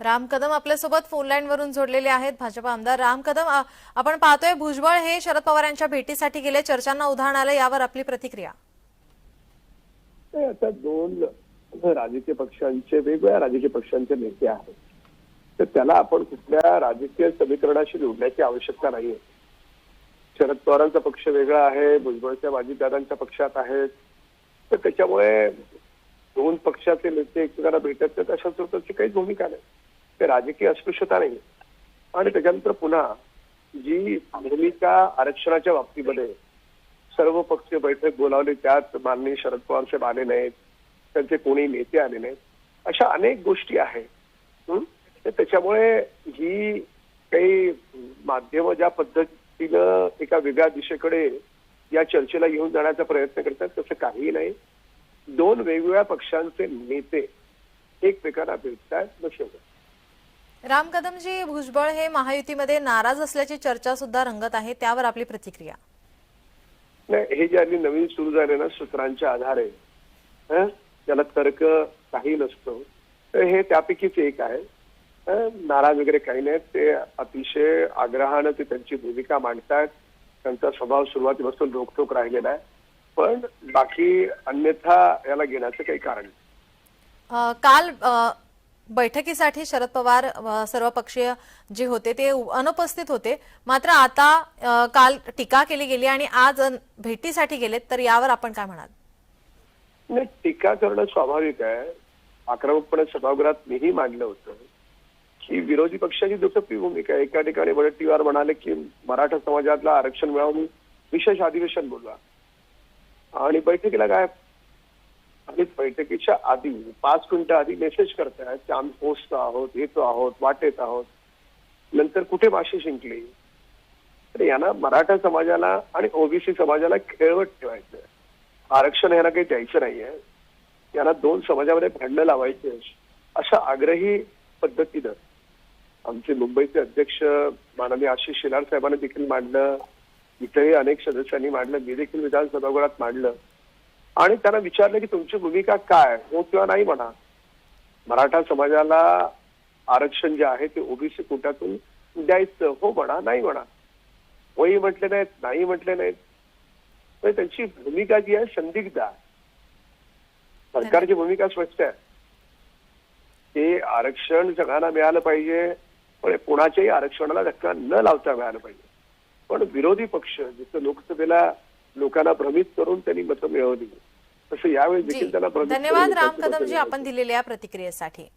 राम कदम आपल्यासोबत phone line वरून जोडलेले आहेत भाजपा आमदार. राम कदम आपण पाहतोय भुजबळ हे शरद पवार यांच्या भेटीसाठी गेले. चर्चांना उधाण आलं. यावर आपली प्रतिक्रिया. आता दोन राजकीय पक्षांचे वेगवेगळ्या राजकीय पक्षांचे नेते आहेत तर त्याला आपण कुठल्या राजकीय समीकरणाशी जोडण्याची आवश्यकता नाहीये. शरद पवारांचा पक्ष वेगळा आहे भुजबळच्या अजितदादांच्या पक्षात आहेत. तर त्याच्यामुळे दोन पक्षाचे नेते एकमेकांना भेटत नाहीत अशा स्वरूपाची काही भूमिका नाही. ते राजकीय अस्पृश्यता नाही. आणि त्याच्यानंतर पुन्हा जी भूमिका आरक्षणाच्या बाबतीमध्ये सर्व पक्षीय बैठक बोलावली त्यात माननीय शरद पवार साहेब आले नाहीत त्यांचे कोणी नेते आले नाहीत अशा अनेक गोष्टी आहेत. तर त्याच्यामुळे ही काही माध्यम ज्या पद्धतीनं एका वेगळ्या दिशेकडे या चर्चेला घेऊन जाण्याचा प्रयत्न करतात तसं काहीही नाही. दोन वेगवेगळ्या पक्षांचे नेते एकमेकांना भेटतात बस एवढं. राम कदमजी भुजबळ हे महायुतीमध्ये नाराज असल्याची चर्चा सुद्धा रंगत आहे त्यावर आपली प्रतिक्रिया. नाही हे जे आधी नवीन सुरू झाले ना सूत्रांच्या आधारे हं, त्याला तर्क काही नसतो तर हे त्यापैकीच एक आहे. नाराज वगैरे काही नाहीत ते अतिशय आग्रहानं ते त्यांची भूमिका मांडतात. त्यांचा स्वभाव सुरुवातीपासून रोखोक राहिलेला आहे. पण बाकी अन्यथा याला घेण्याचं काही कारण नाही. काल बैठकीसाठी शरद पवार सर्वपक्षीय जे होते ते अनुपस्थित होते. मात्र आता काल टीका केली गेली आणि आज भेटीसाठी गेलेत. तर यावर आपण काय म्हणाल? नाही टीका करणं स्वाभाविक आहे. आक्रमकपणे सभागृहात मीही मांडलं होतं की विरोधी पक्षाची दुटप्पी भूमिका एका ठिकाणी वडट्टीवार म्हणाले की मराठा समाजातलं आरक्षण मिळवून विशेष अधिवेशन बोलवा. आणि बैठकीला काय? आणि बैठकीच्या आधी पाच मिनिटं आधी मेसेज करतायत की आम्ही पोचतो आहोत येतो आहोत वाटेत आहोत. नंतर कुठे भाषा शिंकली? तर यांना मराठा समाजाला आणि ओबीसी समाजाला खेळवत ठेवायचं आरक्षण यांना काही द्यायचं नाहीये. यांना दोन समाजामध्ये भांडणं लावायचे अशा आग्रही पद्धतीनं आमचे मुंबईचे अध्यक्ष माननीय आशिष शेलार साहेबांनी देखील मांडलं. इथेही अनेक सदस्यांनी मांडलं. मी देखील विधानसभागृहात मांडलं. आणि त्यांना विचारलं की तुमची भूमिका काय? हो किंवा नाही म्हणा. मराठा समाजाला आरक्षण जे आहे ते ओबीसी कोट्यातून द्यायचं. हो म्हणा नाही म्हणा. होही म्हटले नाहीत नाही म्हटले नाहीत. पण त्यांची भूमिका जी आहे संदिग्ध आहे. सरकारची भूमिका स्पष्ट आहे. ते आरक्षण सगळ्यांना मिळालं पाहिजे पण कुणाच्याही आरक्षणाला धक्का न लावता मिळालं पाहिजे. पण विरोधी पक्ष जसं लोकसभेला लोकांना भ्रमित करून त्यांनी मतं मिळवली. तसं यावेळी देखील त्यांना करून धन्यवाद राम कदमजी. आपण दिलेल्या प्रतिक्रियेसाठी.